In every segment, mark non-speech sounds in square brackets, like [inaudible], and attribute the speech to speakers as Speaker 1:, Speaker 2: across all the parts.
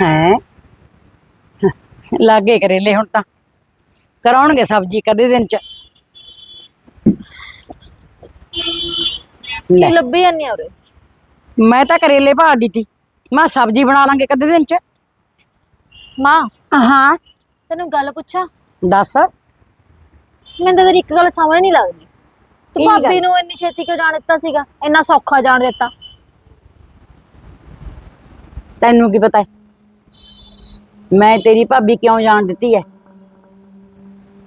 Speaker 1: ਹੈ? ਲਾਗੇ ਕਰੇਲੇ ਹੁਣ ਤਾਂ। ਕਰਾਉਣਗੇ ਸਬਜ਼ੀ ਕਦੇ ਦਿਨ ਚ। ਲੈ।
Speaker 2: ਲੱਭੀ ਜਾਂਦੀ ਆ ਉਰੇ?
Speaker 1: ਮੈਂ ਤਾਂ ਕਰੇਲੇ ਭਾਲਦੀ ਤੀ। ਮੈਂ ਸਬਜ਼ੀ ਬਣਾ ਲਾਂਗੇ ਕਦੇ ਦਿਨ ਚ।
Speaker 2: ਮਾਂ
Speaker 1: ਹਾਂ।
Speaker 2: ਤੈਨੂੰ ਗੱਲ ਪੁੱਛਾਂ?
Speaker 1: ਦੱਸ।
Speaker 2: ਮੈਨੂੰ ਤਾਂ ਤੇਰੀ ਇੱਕ ਗੱਲ ਸਮਝ ਨਹੀਂ ਲੱਗਦੀ। ਤੂੰ
Speaker 1: ਕੀ ਗੱਲ?
Speaker 2: ਭਾਬੀ ਨੂੰ ਇੰਨੀ ਛੇਤੀ ਕਿਉਂ ਜਾਣ ਦਿੱਤਾ ਸੀਗਾ? ਇੰਨਾ ਸੌਖਾ ਜਾਣ ਦਿੱਤਾ।
Speaker 1: ਤੈਨੂੰ ਕੀ ਪਤਾ? ਹੈ ਮੈਂ ਤੇਰੀ ਭਾਬੀ ਕਿਉਂ ਜਾਣ ਦਿੱਤੀ ਹੈ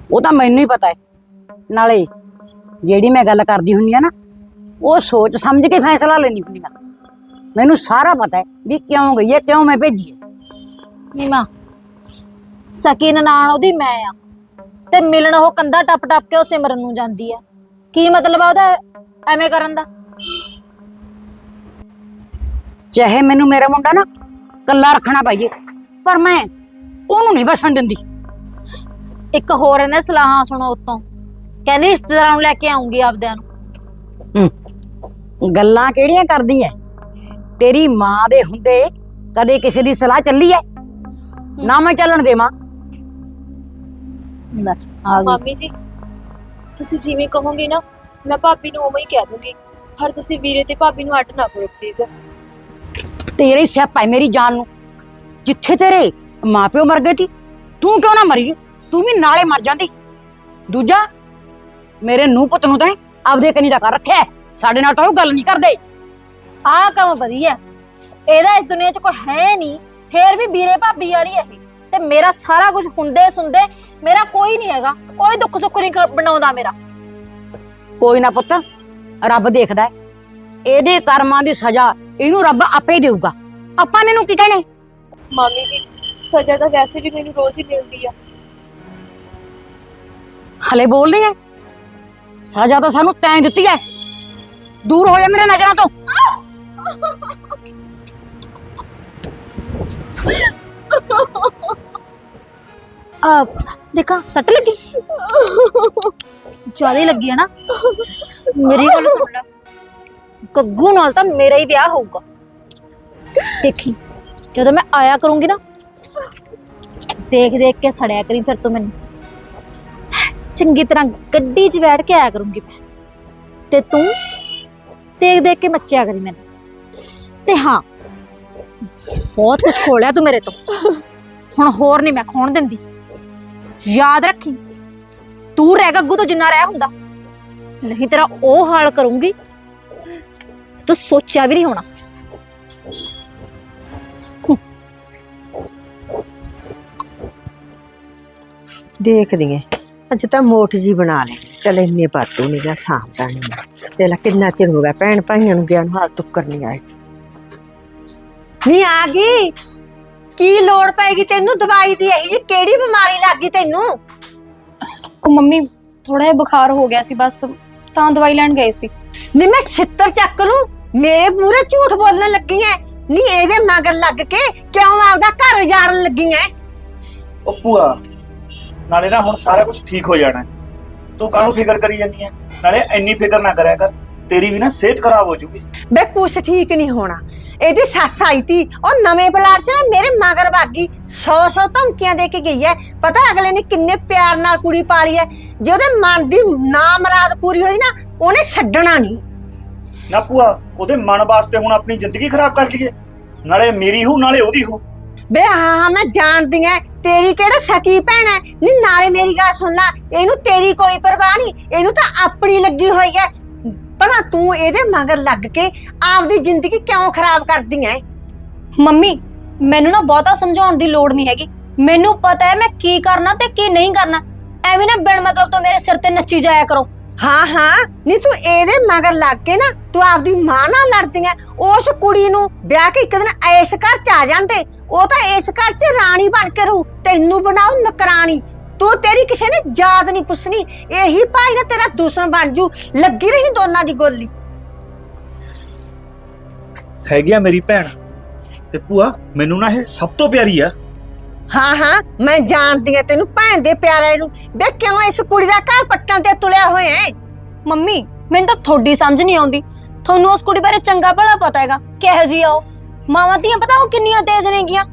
Speaker 1: ਉਹ ਤਾਂ ਮੈਨੂੰ ਹੀ ਪਤਾ ਹੈ ਨਾਲੇ ਜਿਹੜੀ ਮੈਂ ਗੱਲ ਕਰਦੀ ਹੁੰਨੀ ਆ ਨਾ ਉਹ ਸੋਚ ਸਮਝ ਕੇ ਫੈਸਲਾ ਲੈਣੀ ਹੁੰਦੀ ਆ। ਮੈਨੂੰ ਸਾਰਾ ਪਤਾ ਹੈ ਵੀ ਕਿਉਂ ਗਈ ਹੈ ਕਿਉਂ ਮੈਂ ਭੇਜੀ ਹੈ
Speaker 2: ਨੀ ਮਾਂ ਸਕੀ ਨਨਾਣ ਉਹਦੀ ਮੈਂ ਆ। ਤੇ ਮਿਲਣ ਉਹ ਕੰਧਾ ਟੱਪ ਟੱਪ ਕੇ ਉਹ ਸਿਮਰਨ ਨੂੰ ਜਾਂਦੀ ਆ ਕੀ ਮਤਲਬ ਆ ਉਹਦਾ ਐਵੇਂ ਕਰਨ ਦਾ?
Speaker 1: ਚਾਹੇ ਮੈਨੂੰ ਮੇਰਾ ਮੁੰਡਾ ਨਾ ਕੱਲਾ ਰੱਖਣਾ ਪਈਏ ਪਰ ਮੈਂ ਉਹਨੂੰ ਨਹੀਂ ਬਸਣ ਦਿੰਦੀ।
Speaker 2: ਇੱਕ ਹੋਰ ਇਹਨੇ ਸਲਾਹਾਂ ਸੁਣੋ ਉਤੋਂ। ਕਹਿੰਦੀ ਰਿਸ਼ਤੇਦਾਰਾਂ ਨੂੰ ਲੈ ਕੇ ਆਉਂਗੀ ਆਪਦਿਆਂ ਨੂੰ।
Speaker 1: ਹੂੰ। ਗੱਲਾਂ ਕਿਹੜੀਆਂ ਕਰਦੀ ਐ? ਤੇਰੀ ਮਾਂ ਦੇ ਹੁੰਦੇ ਕਦੇ ਕਿਸੇ ਦੀ ਸਲਾਹ ਚੱਲੀ ਐ? ਨਾ ਮੈਂ ਚੱਲਣ ਦੇਵਾਂ। ਲੈ, ਆ ਗਈ।
Speaker 3: ਮਾਮੀ ਜੀ ਤੁਸੀਂ ਜਿਵੇਂ ਕਹੋਗੇ ਨਾ ਮੈਂ ਭਾਬੀ ਨੂੰ ਉਵੇਂ ਹੀ ਕਹਿ ਦੂੰਗੀ। ਪਰ ਤੁਸੀਂ ਵੀਰੇ ਤੇ ਭਾਬੀ ਨੂੰ ਅੱਡ ਨਾ ਕਰੋ ਪਲੀਜ਼
Speaker 1: ਤੇਰੇ ਸਿਆਪਾ ਹੈ ਮੇਰੀ ਜਾਨ ਨੂੰ। ਜਿੱਥੇ ਤੇਰੇ ਮਾਪਿਓ ਮਰ ਗਏ ਸੀ ਤੂੰ ਕਿਉਂ ਨਾ ਮਰੀ? ਤੂੰ ਵੀ ਨਾਲੇ ਮਰ ਜਾਂਦੀ। ਦੂਜਾ ਮੇਰੇ ਨੂੰ ਪੁੱਤ ਨੂੰ ਤਾਂ ਆਪਦੇ ਕਨੀ ਦਾ ਕਰ ਰੱਖਿਆ ਹੈ। ਸਾਡੇ ਨਾਲ ਤਾਂ ਉਹ ਗੱਲ ਨਹੀਂ ਕਰਦੇ।
Speaker 2: ਆਹ ਕੰਮ ਵਧੀਆ ਇਹਦਾ ਇਸ ਦੁਨੀਆ 'ਚ ਕੋਈ ਹੈ ਨਹੀਂ। ਫੇਰ ਵੀ ਵੀਰੇ ਭਾਬੀ ਵਾਲੀ ਇਹ। ਤੇ ਮੇਰਾ ਸਾਰਾ ਕੁਝ ਹੁੰਦੇ ਸੁਣਦੇ ਮੇਰਾ ਕੋਈ ਨਹੀਂ ਹੈਗਾ। ਕੋਈ ਦੁੱਖ ਸੁੱਖ ਨਹੀਂ ਬਣਾਉਂਦਾ ਮੇਰਾ।
Speaker 1: ਕੋਈ ਨਾ ਪੁੱਤ ਰੱਬ ਦੇਖਦਾ ਹੈ। ਇਹਦੇ ਕਰਮਾਂ ਦੀ ਸਜ਼ਾ ਇਹਨੂੰ ਰੱਬ ਆਪੇ ਦੇਊਗਾ। ਆਪਾਂ ਨੇ ਨੂੰ ਕੀ ਕਹਿਣੇ
Speaker 3: ਮਾਮੀ ਜੀ ਸਜ਼ਾ ਤਾਂ ਵੈਸੇ ਵੀ ਮੈਨੂੰ ਰੋਜ਼ ਹੀ ਮਿਲਦੀ ਆ।
Speaker 1: ਹਲੇ ਬੋਲਦੀ ਐ ਸਜ਼ਾ ਤਾਂ ਸਾਨੂੰ ਤੈਂ ਦਿੱਤੀ ਐ ਦੂਰ ਹੋ ਜਾ ਮੇਰੇ ਨਜ਼ਰਾਂ ਤੋਂ।
Speaker 2: ਆ ਦੇਖਾ ਸੱਟ ਲੱਗੀ? ਜ਼ਿਆਦਾ ਹੀ ਲੱਗੀ ਹੈ ਨਾ। ਮੇਰੀ ਗੱਲ ਸੁਣ ਲੈ। ਗੱਗੂ ਨਾਲ ਤਾਂ ਮੇਰਾ ਹੀ ਵਿਆਹ ਹੋਊਗਾ। ਦੇਖੀ। ਜਦੋਂ ਮੈਂ ਆਇਆ ਕਰੂੰਗੀ ਨਾ, ਦੇਖ ਦੇਖ ਕੇ ਸੜਿਆ ਕਰੀ ਫਿਰ ਤੂੰ ਮੈਨੂੰ। ਚੰਗੀ ਤਰ੍ਹਾਂ ਗੱਡੀ 'ਚ ਬੈਠ ਕੇ ਆਇਆ ਕਰੂੰਗੀ ਮੈਂ। ਤੇ ਤੂੰ ਦੇਖ ਦੇਖ ਕੇ ਮੱਚਿਆ ਕਰੀ ਮੈਨੂੰ। ਤੇ ਹਾਂ, ਬਹੁਤ ਕੁਝ ਖੋਲਿਆ ਤੂੰ ਮੇਰੇ ਤੋਂ। ਹੁਣ ਹੋਰ ਨਹੀਂ ਮੈਂ ਖੋਣ ਦਿੰਦੀ। ਯਾਦ ਰੱਖੀ, ਤੂੰ ਰਹਿ ਗੱਗੂ ਤੋਂ ਜਿੰਨਾ ਰਹਿ ਹੁੰਦਾ। ਨਹੀਂ ਤੇਰਾ ਉਹ ਹਾਲ ਕਰੂੰਗੀ, ਤੂੰ ਸੋਚਿਆ ਵੀ ਨਹੀਂ ਹੋਣਾ।
Speaker 4: ਦੇਖਦੀ ਐ ਅੱਜ ਤਾਂ ਮੋਠ ਜੀ ਬਣਾ ਲੈ ਚਲ ਇੰਨੇ ਬਾਤੂ ਨਹੀਂ ਗਾ ਸਾਂਭਦਾ ਨਹੀਂ ਤੇ ਲੈ ਕਿੰਨਾ ਚਿਰ ਹੋ ਗਿਆ ਭੈਣ ਭਾਈਆਂ ਨੂੰ ਗਿਆ ਨੂੰ ਹਾਲ ਤੁੱਕਰ ਨਹੀਂ ਆਏ। ਨਹੀਂ ਆ ਗਈ? ਕੀ ਲੋੜ ਪੈਗੀ ਤੈਨੂੰ ਦਵਾਈ ਦੀ? ਇਹੀ ਜਿਹੀ ਕਿਹੜੀ ਬਿਮਾਰੀ ਲੱਗ ਗਈ ਤੈਨੂੰ?
Speaker 5: ਉਹ ਮੰਮੀ ਥੋੜਾ ਜਿਹਾ ਬੁਖਾਰ ਹੋ ਗਿਆ ਸੀ ਬਸ ਤਾਂ ਦਵਾਈ ਲੈਣ ਗਏ ਸੀ।
Speaker 4: ਨਹੀਂ ਮੈਂ ਛਿੱਤਰ ਚੱਕ ਲੂੰ। ਮੇਰੇ ਮੂਹਰੇ ਝੂਠ ਬੋਲਣ ਲੱਗੀ ਐ ਨਹੀਂ ਇਹਦੇ ਮਗਰ ਲੱਗ ਕੇ ਕਿਉਂ ਆਪਦਾ ਘਰ ਉਜਾੜਨ ਲੱਗੀ ਐ
Speaker 6: ਉਹ ਭੂਆ ਨਾਲੇ ਨਾ ਹੁਣ ਸਾਰਾ ਕੁਝ ਠੀਕ ਹੋ ਜਾਣਾ ਹੈ। ਤੂੰ ਕਾਹਨੂੰ ਫਿਕਰ ਕਰੀ ਜਾਂਦੀ ਹੈ। ਨਾਲੇ ਇੰਨੀ ਫਿਕਰ ਨਾ ਕਰਿਆ ਕਰ ਤੇਰੀ ਵੀ ਨਾ ਸਿਹਤ ਖਰਾਬ ਹੋ ਜੂਗੀ
Speaker 4: ਬੇ ਕੁਛ ਠੀਕ ਨਹੀਂ ਹੋਣਾ। ਇਹਦੀ ਸੱਸ ਆਈ ਤੀ ਉਹ ਨਵੇਂ ਪਲਾਟ 'ਚ ਨਾ ਮੇਰੇ ਮਗਰ ਭਾਗੀ 100-100 ਧਮਕੀਆਂ ਦੇ ਕੇ ਗਈ ਐ ਪਤਾ ਅਗਲੇ ਨੇ ਕਿੰਨੇ ਪਿਆਰ ਨਾਲ ਕੁੜੀ ਪਾਲੀ ਐ ਜੇ ਉਹਦੇ ਮਨ ਦੀ ਨਾ ਮਰਾਦ ਪੂਰੀ ਹੋਈ ਨਾ ਉਹਨੇ ਛੱਡਣਾ ਨਹੀਂ।
Speaker 6: ਨਾ ਭੂਆ ਉਹਦੇ ਮਨ ਵਾਸਤੇ ਹੁਣ ਆਪਣੀ ਜ਼ਿੰਦਗੀ ਖਰਾਬ ਕਰ ਲਈਏ। ਨਾਲੇ ਮੇਰੀ ਹੋ ਨਾਲੇ ਉਹਦੀ ਹੋ
Speaker 4: ਬੇ ਹਾਂ ਹਾਂ ਮੈਂ ਜਾਣਦੀ ਐ ਤੇਰੀ ਕਿਹੜਾ ਸਕੀ ਭੈਣ ਐ ਨਹੀਂ ਨਾਲੇ ਮੇਰੀ ਗੱਲ ਸੁਣ ਲੈ ਇਹਨੂੰ ਤੇਰੀ ਕੋਈ ਪਰਵਾਹ ਨਹੀਂ ਇਹਨੂੰ ਤਾਂ ਆਪਣੀ ਲੱਗੀ ਹੋਈ ਐ ਭਲਾ ਤੂੰ ਇਹਦੇ ਮਗਰ ਲੱਗ ਕੇ ਆਪਦੀ ਜ਼ਿੰਦਗੀ ਕਿਉਂ ਖਰਾਬ ਕਰਦੀ ਐ?
Speaker 5: ਮੰਮੀ ਮੈਨੂੰ ਨਾ ਬਹੁਤਾ ਸਮਝਾਉਣ ਦੀ ਲੋੜ ਨਹੀਂ ਹੈਗੀ। ਮੈਨੂੰ ਪਤਾ ਹੈ ਮੈਂ ਕੀ ਕਰਨਾ ਤੇ ਕੀ ਨਹੀਂ ਕਰਨਾ। ਐਵੇਂ ਨਾ ਬਿਨ ਮਤਲਬ ਤੋਂ ਮੇਰੇ ਸਿਰ ਤੇ ਨੱਚੀ ਜਾਇਆ ਕਰੋ।
Speaker 4: ਹਾਂ ਹਾਂ ਨਹੀਂ ਤੂੰ ਇਹਦੇ ਮਗਰ ਲੱਗ ਕੇ ਨਾ ਤੂੰ ਆਪਦੀ ਮਾਂ ਨਾਲ ਲੜਦੀ ਐ। ਉਸ ਕੁੜੀ ਨੂੰ ਵਿਆਹ ਕੇ ਇੱਕ ਦਿਨ ਇਸ ਘਰ ਚ ਆ ਜਾਂਦੇ। ਉਹ ਤਾਂ ਇਸ ਘਰ ਚ ਰਾਣੀ ਬਣ ਕੇ ਰਹੂ ਤੈਨੂੰ ਬਣਾਉ ਨਕਰਾਣੀ। ਤੂੰ ਤੇਰੀ ਕਿਸੇ ਨੇ ਯਾਦ ਨਹੀਂ ਪੁੱਛਣੀ ਇਹੀ ਭਾਈ ਨਾ ਤੇਰਾ ਦੁਸ਼ਮਣ ਬਣ ਜੂ ਲੱਗੀ ਰਹੀ ਦੋਨਾਂ ਦੀ ਗੋਲੀ।
Speaker 6: ਹੈਗੀ ਆ ਮੇਰੀ ਭੈਣ। ਤੇ ਭੂਆ ਮੈਨੂੰ ਨਾ ਇਹ ਸਭ ਤੋਂ ਪਿਆਰੀ ਆ।
Speaker 4: ਹਾਂ ਹਾਂ ਮੈਂ ਜਾਣਦੀ ਐ ਤੈਨੂੰ ਭੈਣ ਦੇ ਪਿਆਰੇ ਨੂੰ। ਵੇ ਕਿਉਂ ਇਸ ਕੁੜੀ ਦਾ ਘਰ ਪੱਟਣ ਤੇ ਤੁਲਿਆ ਹੋਇਆ ਹੈ
Speaker 5: ਮੰਮੀ ਮੈਨੂੰ ਤਾਂ ਤੁਹਾਡੀ ਸਮਝ ਨਹੀਂ ਆਉਂਦੀ। ਤੁਹਾਨੂੰ ਉਸ ਕੁੜੀ ਬਾਰੇ ਚੰਗਾ ਭਲਾ ਪਤਾ ਹੈਗਾ ਕਿਹੋ ਜੀ ਆ ਉਹ? ਮਾਵਾਂ ਧੀਆਂ ਪਤਾ ਉਹ ਕਿੰਨੀਆਂ ਤੇਜ਼ ਨੇਗੀਆਂ?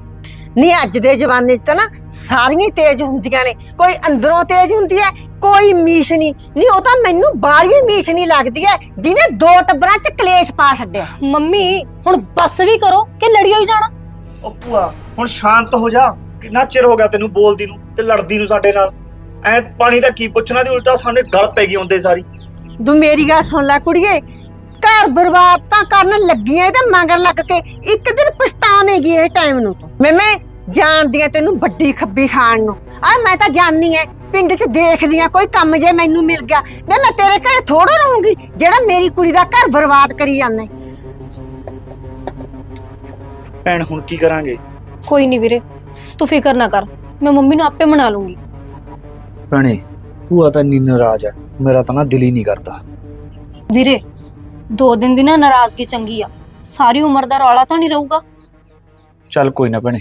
Speaker 4: ਨਹੀਂ ਅੱਜ ਦੇ ਜ਼ਮਾਨੇ 'ਚ ਤਾਂ ਨਾ ਸਾਰੀਆਂ ਹੀ ਤੇਜ਼ ਹੁੰਦੀਆਂ ਨੇ। ਕੋਈ ਅੰਦਰੋਂ ਤੇਜ਼ ਹੁੰਦੀ ਹੈ ਕੋਈ ਮੀਸ਼ ਨਹੀਂ। ਨਹੀਂ ਉਹ ਤਾਂ ਮੈਨੂੰ ਬਾਹਲੀ ਮੀਸ਼ ਨਹੀਂ ਲੱਗਦੀ ਹੈ ਜਿਹਨੇ ਦੋ ਟੱਬਰਾਂ 'ਚ ਕਲੇਸ਼ ਪਾ ਛੱਡਿਆ।
Speaker 5: ਮੰਮੀ ਹੁਣ ਬੱਸ ਵੀ ਕਰੋ ਕਿ ਲੜੀਓ ਹੀ ਜਾਣਾ?
Speaker 6: ਉਹ ਭੂਆ ਹੁਣ ਸ਼ਾਂਤ ਹੋ ਜਾ। ਕਿੰਨਾ ਚਿਰ ਹੋ ਗਿਆ ਤੈਨੂੰ ਬੋਲਦੀ ਨੂੰ ਤੇ ਲੜਦੀ ਨੂੰ ਸਾਡੇ ਨਾਲ? ਐ ਪਾਣੀ ਦਾ ਕੀ ਪੁੱਛਣਾ ਦੀ ਉਲਟਾ ਸਾਹਮਣੇ ਗਲ ਪੈ ਗਈ ਹੁੰਦੇ ਸਾਰੀ।
Speaker 4: ਤੂੰ ਮੇਰੀ ਗੱਲ ਸੁਣ ਲੈ ਕੁੜੀਏ। ਘਰ ਬਰਬਾਦ ਤਾਂ ਕਰਨ ਲੱਗੀਆਂ ਇਹਦੇ ਮਗਰ ਲੱਗ ਕੇ। ਇੱਕ ਦਿਨ ਪਛਤਾਵੇਂਗੀ ਇਹ ਟਾਈਮ ਨੂੰ ਤੂੰ। ਮੈਂ ਮੈਂ ਜਾਣਦੀ ਆ ਤੈਨੂੰ ਵੱਡੀ ਖੱਬੀ ਖਾਣ ਨੂੰ। ਆ ਮੈਂ ਤਾਂ ਜਾਣਦੀ ਐ ਪਿੰਡ 'ਚ ਦੇਖਦੀ ਆ ਕੋਈ ਕੰਮ ਜੇ ਮੈਨੂੰ ਮਿਲ ਗਿਆ। ਮੈਂ ਮੈਂ ਤੇਰੇ ਘਰੇ ਥੋੜਾ ਰਹੂੰਗੀ ਜਿਹੜਾ ਮੇਰੀ ਕੁੜੀ ਦਾ ਘਰ ਬਰਬਾਦ ਕਰੀ ਜਾਂਦਾ
Speaker 6: ਭੈਣ ਹੁਣ ਕੀ ਕਰਾਂਗੇ?
Speaker 5: ਕੋਈ ਨਹੀਂ ਵੀਰੇ ਤੂੰ ਫਿਕਰ ਨਾ ਕਰ। ਮੈਂ ਮੰਮੀ ਨੂੰ ਆਪੇ ਮਨਾ ਲੂੰਗੀ।
Speaker 6: ਭੈਣੇ ਭੂਆ ਤਾਂ ਇੰਨੀ ਨਾਰਾਜ਼ ਹੈ। ਮੇਰਾ ਤਾਂ ਨਾ ਦਿਲ ਹੀ ਨਹੀਂ ਕਰਦਾ।
Speaker 5: ਵੀਰੇ ਦੋ ਦਿਨ ਦੀ ਨਾ ਨਾਰਾਜ਼ਗੀ ਚੰਗੀ ਆ। ਸਾਰੀ ਉਮਰ ਦਾ ਰੌਲਾ ਤਾਂ ਨਹੀਂ ਰਹੂਗਾ?
Speaker 6: ਚੱਲ ਕੋਈ ਨਾ ਭੈਣੇ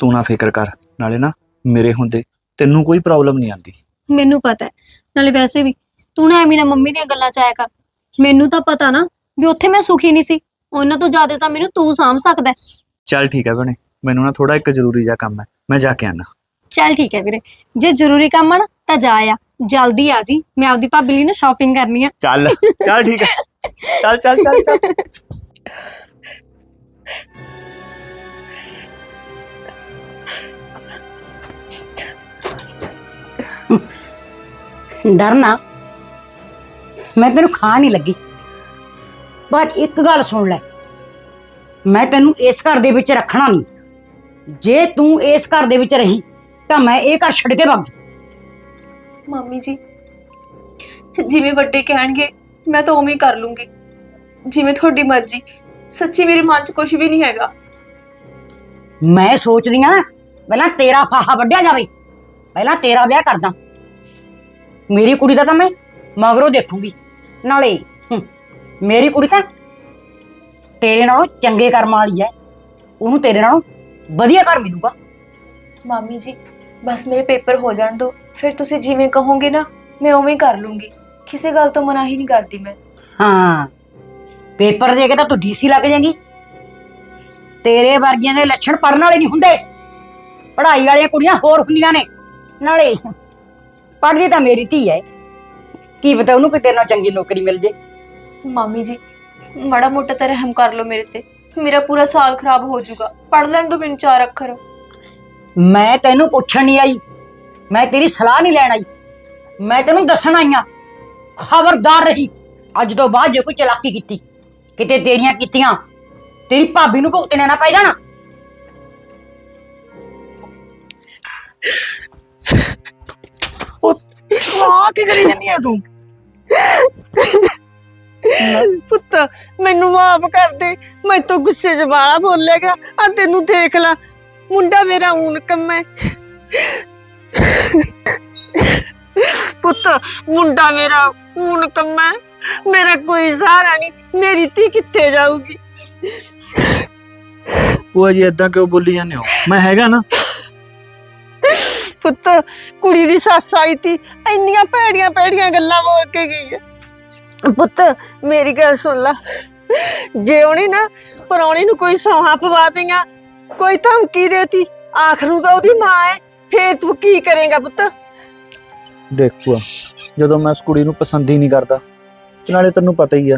Speaker 6: ਤੂੰ ਨਾ ਫਿਕਰ ਕਰ। ਨਾਲੇ ਨਾ ਮੇਰੇ ਹੁੰਦੇ ਤੈਨੂੰ ਕੋਈ ਪ੍ਰੋਬਲਮ ਨਹੀਂ ਆਂਦੀ
Speaker 5: ਮੈਨੂੰ ਪਤਾ ਹੈ। ਨਾਲੇ ਵੈਸੇ ਵੀ ਤੂੰ ਨਾ ਐਵੇਂ ਨਾ ਮੰਮੀ ਦੀਆਂ ਗੱਲਾਂ ਚ ਆਇਆ ਕਰ। ਮੈਨੂੰ ਤਾਂ ਪਤਾ ਨਾ ਵੀ ਉੱਥੇ ਮੈਂ ਸੁਖੀ ਨਹੀਂ ਸੀ। ਉਹਨਾਂ ਤੋਂ ਜ਼ਿਆਦਾ ਤਾਂ ਮੈਨੂੰ ਤੂੰ ਸਾਂਭ ਸਕਦਾ ਹੈ।
Speaker 6: ਚੱਲ ਠੀਕ ਹੈ ਭੈਣੇ ਮੈਨੂੰ ਨਾ ਥੋੜਾ ਇੱਕ ਜ਼ਰੂਰੀ ਜਿਹਾ ਕੰਮ ਹੈ। ਮੈਂ ਜਾ ਕੇ ਆਣਾ
Speaker 5: ਚੱਲ ਠੀਕ ਹੈ ਵੀਰੇ। ਜੇ ਜ਼ਰੂਰੀ ਕੰਮ ਆ ਨਾ ਤਾਂ ਜਾ ਆ। ਜਲਦੀ ਆ ਜੀ। ਮੈਂ ਆਪਦੀ ਭਾਬੀ ਲਈ ਨਾ ਸ਼ਾਪਿੰਗ ਕਰਨੀ ਆ।
Speaker 6: ਚੱਲ ਚੱਲ ਠੀਕ ਹੈ। [laughs] ਚੱਲ ਚੱਲ ਚੱਲ ਚੱਲ।
Speaker 1: ਡਰਨਾ ਮੈਂ ਤੈਨੂੰ ਖਾਣ ਨਹੀਂ ਲੱਗੀ। ਪਰ ਇੱਕ ਗੱਲ ਸੁਣ ਲੈ। ਮੈਂ ਤੈਨੂੰ ਇਸ ਘਰ ਦੇ ਵਿੱਚ ਰੱਖਣਾ ਨਹੀਂ ਜੇ ਤੂੰ ਇਸ ਘਰ ਦੇ ਵਿੱਚ ਰਹੀ ਤਾਂ ਮੈਂ ਇਹ ਘਰ ਛੱਡ ਕੇ ਭੱਜ।
Speaker 3: ਮੰਮੀ ਜੀ ਜਿਵੇਂ ਵੱਡੇ ਕਹਿਣਗੇ ਮੈਂ ਤਾਂ ਉਵੇਂ ਹੀ ਕਰ ਲੂੰਗੀ। ਜਿਵੇਂ ਤੁਹਾਡੀ ਮਰਜ਼ੀ। ਸੱਚੀ ਮੇਰੇ ਮਨ 'ਚ ਕੁਝ ਵੀ ਨਹੀਂ ਹੈਗਾ।
Speaker 1: ਮੈਂ ਸੋਚਦੀ ਆ ਪਹਿਲਾਂ ਤੇਰਾ ਫਾਹਾ ਵੱਢਿਆ ਜਾਵੇ। ਪਹਿਲਾਂ ਤੇਰਾ ਵਿਆਹ ਕਰਦਾ। ਮੇਰੀ ਕੁੜੀ ਦਾ ਤਾਂ ਮੈਂ ਮਗਰੋਂ ਦੇਖੂੰਗੀ। ਨਾਲੇ ਹੂੰ, ਮੇਰੀ ਕੁੜੀ ਤਾਂ ਤੇਰੇ ਨਾਲੋਂ ਚੰਗੇ ਕਰਮਾਂ ਵਾਲੀ ਐ। ਉਹਨੂੰ ਤੇਰੇ ਨਾਲੋਂ ਵਧੀਆ ਘਰ ਮਿਲੂਗਾ।
Speaker 3: ਮਾਮੀ ਜੀ ਬਸ ਮੇਰੇ ਪੇਪਰ ਹੋ ਜਾਣ ਦਿਓ ਫਿਰ ਤੁਸੀਂ ਜਿਵੇਂ ਕਹੋਗੇ ਨਾ ਮੈਂ ਉਵੇਂ ਹੀ ਕਰ ਲੂੰਗੀ। ਕਿਸੇ ਗੱਲ ਤੋਂ ਮਨਾ ਹੀ ਨਹੀਂ ਕਰਦੀ ਮੈਂ।
Speaker 1: ਹਾਂ। ਪੇਪਰ ਦੇ ਕੇ ਤਾਂ ਤੂੰ ਡੀਸੀ ਲੱਗ ਜਾਏਂਗੀ। ਤੇਰੇ ਵਰਗੀਆਂ ਦੇ ਲੱਛਣ ਪੜਨ ਵਾਲੇ ਨਹੀਂ ਹੁੰਦੇ। ਪੜ੍ਹਾਈ ਵਾਲੀਆਂ ਕੁੜੀਆਂ ਹੋਰ ਹੁੰਦੀਆਂ ਨੇ। ਨਾਲੇ ਪੜ੍ਹਦੀ ਤਾਂ ਮੇਰੀ ਧੀ ਹੈ ਕੀ ਪਤਾ ਉਹਨੂੰ ਕੋਈ ਤੇਰੇ ਨਾਲ ਚੰਗੀ ਨੌਕਰੀ ਮਿਲ ਜੇ।
Speaker 3: ਮਾਮੀ ਜੀ ਮਾੜਾ ਮੋਟਾ ਤਾਂ ਰਹਿਮ ਕਰ ਲਓ ਮੇਰੇ ਤੇ। ਮੇਰਾ ਪੂਰਾ ਸਾਲ ਖਰਾਬ ਹੋ ਜਾਊਗਾ। ਪੜ ਲੈਣ ਦੋ ਮੈਨੂੰ ਚਾਰ ਅੱਖਰ।
Speaker 1: ਮੈਂ ਤੈਨੂੰ ਪੁੱਛਣ ਨਹੀਂ ਆਈ। ਮੈਂ ਤੇਰੀ ਸਲਾਹ ਨਹੀਂ ਲੈਣ ਆਈ। ਮੈਂ ਤੈਨੂੰ ਦੱਸਣ ਆਈ ਆ। ਖਬਰਦਾਰ ਰਹੀ। ਅੱਜ ਤੋਂ ਬਾਅਦ ਜੇ ਕੋਈ ਚਲਾਕੀ ਕੀਤੀ, ਕਿਤੇ ਤੇਰੀਆਂ ਕੀਤੀਆਂ, ਤੇਰੀ ਭਾਬੀ ਨੂੰ ਭੁਗਤਣੇ ਨਾ ਪੈ ਜਾਣਾ।
Speaker 6: ਆ ਕੀ ਕਰੀ ਜਾਂਦੀ ਹੈ ਤੂੰ।
Speaker 4: ਪੁੱਤ, ਮੈਨੂੰ ਮਾਫ ਕਰ ਦੇ। ਮੈਂ ਤਾਂ ਗੁੱਸੇ 'ਚ ਵਾਲਾ ਬੋਲੇਗਾ, ਆ ਤੈਨੂੰ ਦੇਖ ਲਾ। ਮੁੰਡਾ ਮੇਰਾ ਊਨ ਕੰਮੈ ਪੁੱਤ, ਮੁੰਡਾ ਮੇਰਾ ਊਨ ਕੰਮੈ ਮੇਰਾ ਕੋਈ ਸਹਾਰਾ ਨਹੀਂ ਮੇਰੀ ਧੀ ਕਿੱਥੇ ਜਾਊਗੀ?
Speaker 6: ਭੂਆ ਜੀ ਇਦਾਂ ਕਿਉਂ ਬੋਲੀ ਜਾਂਦੇ ਹੋ? ਮੈਂ ਹੈਗਾ ਨਾ?
Speaker 4: ਪੁੱਤ ਕੁੜੀ ਦੀ ਸੱਸ ਆਈ ਤੀ ਇੰਨੀਆਂ ਭੈੜੀਆਂ ਭੈੜੀਆਂ ਗੱਲਾਂ ਬੋਲ ਕੇ ਗਈ ਹੈ। ਪੁੱਤ ਮੇਰੀ ਗੱਲ ਸੁਣ ਲੈ। ਜੇ ਉਹਨੇ ਨਾ ਪਰੌਣੀ ਨੂੰ ਕੋਈ ਸੌਹਾਂ ਪਵਾ ਦੇਗਾ ਕੋਈ ਧਮਕੀ ਦੇਤੀ ਆਖਰ ਤਾਂ ਉਹਦੀ ਮਾਂ ਹੈ ਫੇਰ ਤੂੰ ਕੀ ਕਰੇਗਾ ਪੁੱਤ?
Speaker 6: ਦੇਖ ਭੂਆ ਜਦੋਂ ਮੈਂ ਉਸ ਕੁੜੀ ਨੂੰ ਪਸੰਦ ਹੀ ਨਹੀਂ ਕਰਦਾ ਤੇ ਨਾਲੇ ਤੈਨੂੰ ਪਤਾ ਹੀ ਆ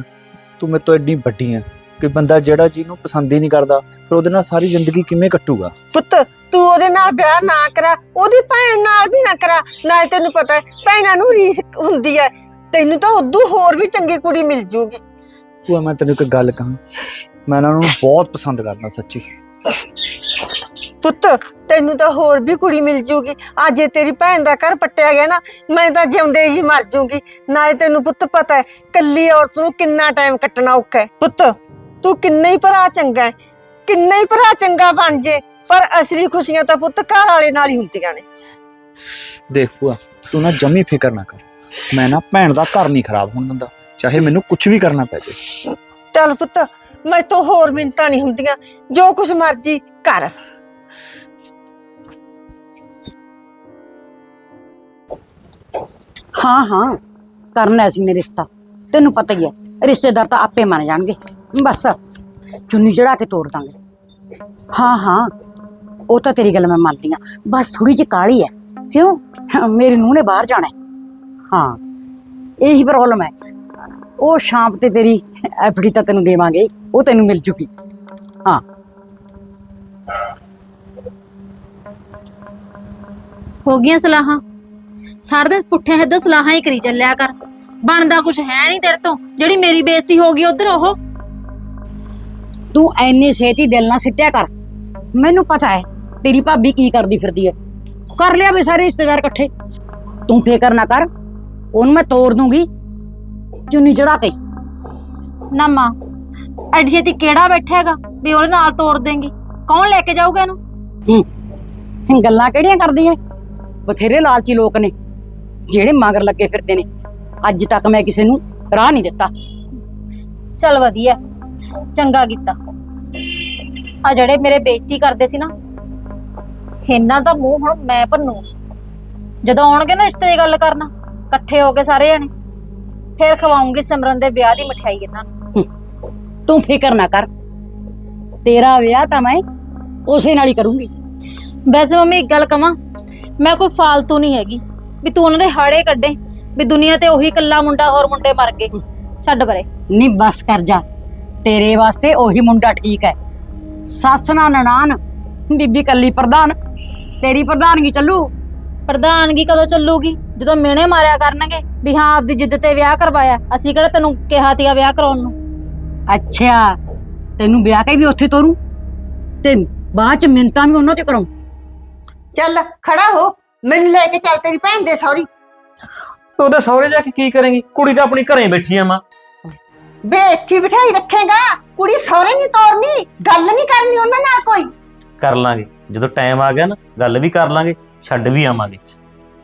Speaker 6: ਤੂੰ ਮੇਰੇ ਤੋਂ ਐਡੀ ਵੱਡੀ ਆ ਕਿ ਬੰਦਾ ਜਿਹੜਾ ਜਿਹਨੂੰ ਪਸੰਦ ਹੀ ਨਹੀਂ ਕਰਦਾ ਫਿਰ ਉਹਦੇ ਨਾਲ ਸਾਰੀ ਜ਼ਿੰਦਗੀ ਕਿਵੇਂ ਕੱਟੂਗਾ?
Speaker 4: ਪੁੱਤ ਤੂੰ ਉਹਦੇ ਨਾਲ ਵਿਆਹ ਨਾ ਕਰਾ ਉਹਦੀ ਭੈਣ ਨਾਲ ਵੀ ਨਾ ਕਰਾ ਨਾਲ ਤੈਨੂੰ ਪਤਾ ਹੈ ਭੈਣਾਂ ਨੂੰ ਰੀਸ ਹੁੰਦੀ ਹੈ ਤੈਨੂੰ ਤਾਂ ਉਦੋਂ ਹੋਰ ਵੀ ਚੰਗੀ ਕੁੜੀ ਮਿਲ ਜੂਗੀ।
Speaker 6: ਭੂਆ ਮੈਂ ਤੈਨੂੰ ਇੱਕ ਗੱਲ ਕਹਾਂ ਮੈਂ ਇਹਨਾਂ ਨੂੰ ਬਹੁਤ ਪਸੰਦ ਕਰਦਾ ਸੱਚੀ।
Speaker 4: ਪੁੱਤ ਤੈਨੂੰ ਤਾਂ ਹੋਰ ਵੀ ਕੁੜੀ ਮਿਲ ਜੂਗੀ। ਅੱਜ ਤੇਰੀ ਭੈਣ ਦਾ ਘਰ ਪੱਟਿਆ ਗਿਆ ਨਾ ਮੈਂ ਤਾਂ ਜਿਉਂਦੇ ਹੀ ਮਰ ਜੂਗੀ। ਨਾਲੇ ਤੈਨੂੰ ਪੁੱਤ ਪਤਾ ਹੈ ਕੱਲੀ ਔਰਤ ਨੂੰ ਕਿੰਨਾ ਟਾਈਮ ਕੱਟਣਾ ਔਖਾ ਹੈ। ਪੁੱਤ ਤੂੰ ਕਿੰਨਾ ਹੀ ਭਰਾ ਚੰਗਾ ਹੈ ਕਿੰਨਾ ਹੀ ਭਰਾ ਚੰਗਾ ਬਣ ਜੇ ਪਰ ਅਸਲੀ ਖੁਸ਼ੀਆਂ ਤਾਂ ਪੁੱਤ ਘਰ ਵਾਲੇ ਨਾਲ ਹੀ ਹੁੰਦੀਆਂ ਨੇ।
Speaker 6: ਦੇਖ ਭੂਆ ਤੂੰ ਨਾ ਜਮੀ ਫਿਕਰ ਨਾ ਕਰ। ਮੈਂ ਨਾ ਭੈਣ ਦਾ ਘਰ ਨਹੀਂ ਖਰਾਬ ਹੋਣ ਦਿੰਦਾ ਚਾਹੇ ਮੈਨੂੰ ਕੁਝ ਵੀ ਕਰਨਾ ਪੈ ਜਾਏ
Speaker 4: ਚੱਲ ਪੁੱਤ ਮੈਂ ਤੋਂ ਹੋਰ ਮਿੰਤਾਂ ਨਹੀਂ ਹੁੰਦੀਆਂ ਜੋ ਕੁਛ ਮਰਜ਼ੀ ਕਰ।
Speaker 1: ਹਾਂ ਹਾਂ, ਕਰਨਾ ਸੀ ਮੇਰੇ ਰਿਸ਼ਤਾ। ਤੈਨੂੰ ਪਤਾ ਹੀ ਹੈ, ਰਿਸ਼ਤੇਦਾਰ ਤਾਂ ਆਪੇ ਮੰਨ ਜਾਣਗੇ। ਬਸ, ਚੁੰਨੀ ਚੜਾ ਕੇ ਤੋੜ ਦਾਂਗੇ। ਹਾਂ ਹਾਂ, ਉਹ ਤਾਂ ਤੇਰੀ ਗੱਲ ਮੈਂ ਮੰਨਦੀ ਆ ਬਸ ਥੋੜੀ ਜਿਹੀ ਕਾਲੀ ਹੈ। ਕਿਉਂ? ਮੇਰੇ ਨੂੰਹ ਨੇ ਬਾਹਰ ਜਾਣਾ ਹਾਂ। ਇਹੀ ਪ੍ਰੋਬਲਮ ਹੈ। ਉਹ ਸ਼ਾਮ ਤੇ ਤੇਰੀ ਐਫਡੀ ਤਾਂ ਤੈਨੂੰ ਦੇਵਾਂਗੇ। ਉਹ ਤੈਨੂੰ ਮਿਲ ਚੁੱਕੀ ਹਾਂ।
Speaker 2: ਹੋ ਗਈਆਂ ਸਲਾਹਾਂ? ਸਾਰਾ ਦਿਨ ਪੁੱਠੇ ਹੱਦਾਂ ਸਲਾਹਾਂ ਹੀ ਕਰੀ ਚੱਲਿਆ ਕਰ। ਬਣਦਾ ਕੁਝ ਹੈ ਨਹੀਂ ਤੇਰੇ ਤੋਂ। ਜਿਹੜੀ ਮੇਰੀ ਬੇਇੱਜ਼ਤੀ ਹੋ ਗਈ ਉਧਰ ਉਹ।
Speaker 1: ਤੂੰ ਐਨੀ ਛੇਤੀ ਦਿਲ ਨਾ ਸਿੱਟਿਆ ਕਰ। ਮੈਨੂੰ ਪਤਾ ਹੈ ਤੇਰੀ ਭਾਬੀ ਕੀ ਕਰਦੀ ਫਿਰਦੀ ਹੈ। ਕਰ ਲਿਆ ਵੀ ਸਾਰੇ ਰਿਸ਼ਤੇਦਾਰ ਇਕੱਠੇ। ਤੂੰ ਫਿਕਰ ਨਾ ਕਰ ਉਹਨੂੰ ਮੈਂ ਤੋੜ ਦੂੰਗੀ। ਚੁੰਨੀ ਚੜਾ ਕੇ।
Speaker 2: ਨਾ ਮਾਂ ਐਡੀ ਛੇਤੀ ਕਿਹੜਾ ਬੈਠਾ ਹੈਗਾ ਵੀ ਉਹਦੇ ਨਾਲ ਤੋੜ ਦੇਂਗੀ? ਕੌਣ ਲੈ ਕੇ ਜਾਊਗਾ ਇਹਨੂੰ?
Speaker 1: ਹੂੰ। ਗੱਲਾਂ ਕਿਹੜੀਆਂ ਕਰਦੀ ਐ ਬਥੇਰੇ ਲਾਲਚੀ ਲੋਕ ਨੇ। ਜਿਹੜੇ ਮਗਰ ਲੱਗੇ ਫਿਰਦੇ ਨੇ ਅੱਜ ਤੱਕ ਮੈਂ ਕਿਸੇ ਨੂੰ ਰਾਹ ਨਹੀਂ ਦਿੱਤਾ।
Speaker 2: ਚੱਲ ਵਧੀਆ ਚੰਗਾ ਕੀਤਾ। ਆ ਜਿਹੜੇ ਮੇਰੇ ਬੇਇੱਜ਼ਤੀ ਕਰਦੇ ਸੀ ਨਾ ਇਹਨਾਂ ਦਾ ਮੂੰਹ ਹੁਣ ਮੈਂ ਭੰਨੂ। ਜਦੋਂ ਆਉਣਗੇ ਨਾ ਰਿਸ਼ਤੇ ਦੀ ਗੱਲ ਕਰਨਾ ਇਕੱਠੇ ਹੋ ਕੇ ਸਾਰੇ ਜਣੇ ਫੇਰ ਖਵਾਉਂਗੀ ਸਿਮਰਨ ਦੇ ਵਿਆਹ ਦੀ ਮਠਿਆਈ ਇਹਨਾਂ ਨੂੰ।
Speaker 1: ਤੂੰ ਫਿਕਰ ਨਾ ਕਰ। ਤੇਰਾ ਵਿਆਹ ਤਾਂ ਮੈਂ ਉਸੇ ਨਾਲ ਹੀ ਕਰੂੰਗੀ।
Speaker 2: ਵੈਸੇ ਮੰਮੀ ਇੱਕ ਗੱਲ ਕਵਾਂ ਮੈਂ ਕੋਈ ਫਾਲਤੂ ਨਹੀਂ ਹੈਗੀ। ਵੀ ਤੂੰ ਉਹਨਾਂ ਦੇ ਹਾੜੇ ਕੱਢੇ ਵੀ ਦੁਨੀਆ ਤੇ ਉਹੀ ਇਕੱਲਾ ਮੁੰਡਾ ਹੋਰ ਮੁੰਡੇ ਮਰ ਗਏ। ਛੱਡ ਪਰੇ।
Speaker 1: ਨਹੀਂ ਬਸ ਕਰ ਜਾ। ਤੇਰੇ ਵਾਸਤੇ ਉਹੀ ਮੁੰਡਾ ਠੀਕ ਹੈ। ਸੱਸ ਨਾ ਨਨਾਣ ਬੀਬੀ ਕੱਲੀ ਪ੍ਰਧਾਨ ਤੇਰੀ ਪ੍ਰਧਾਨਗੀ ਚੱਲੂ?
Speaker 2: ਪ੍ਰਧਾਨਗੀ ਕਦੋਂ ਚੱਲੂਗੀ? ਜਦੋਂ ਮਿਹਣੇ ਮਾਰਿਆ ਕਰਨਗੇ ਵੀ ਹਾਂ ਆਪਦੀ ਜਿੱਦ ਤੇ ਵਿਆਹ ਕਰਵਾਇਆ। ਅਸੀਂ ਕਿਹੜਾ ਤੈਨੂੰ ਕਿਹਾ ਤੀਗਾ ਵਿਆਹ ਕਰਾਉਣ ਨੂੰ?
Speaker 1: ਅੱਛਾ ਤੈਨੂੰ ਵਿਆਹ ਕੇ ਵੀ ਉੱਥੇ ਤੋਰੂ? ਤੇ ਬਾਅਦ ਚ ਮਿੰਤਾਂ ਵੀ ਉਹਨਾਂ ਤੇ ਕਰਾਂ
Speaker 4: ਚੱਲ ਖੜਾ ਹੋ। ਮੈਨੂੰ ਲੈ ਕੇ ਚੱਲ ਤੇਰੀ ਭੈਣ ਦੇ ਸੌਰੀ
Speaker 7: ਉਹਦੇ ਸਹੁਰੇ ਜਾ ਕੇ ਕੀ ਕਰੇਂਗੀ? ਕੁੜੀ ਤਾਂ ਆਪਣੀ ਘਰੇ ਬੈਠੀ ਆ ਮਾਂ।
Speaker 4: ਬੇ ਇੱਥੇ ਬਿਠਾਈ ਰੱਖੇਗਾ। ਕੁੜੀ ਸਹੁਰੇ ਨਹੀਂ ਤੋਰਨੀ ਗੱਲ ਨਹੀਂ ਕਰਨੀ ਉਹਨਾਂ ਨਾਲ ਕੋਈ।
Speaker 7: ਕਰ ਲਾਂਗੇ। ਜਦੋਂ ਟਾਈਮ ਆ ਗਿਆ ਨਾ ਗੱਲ ਵੀ ਕਰ ਲਾਂਗੇ ਛੱਡ ਵੀ ਆਵਾਂਗੇ।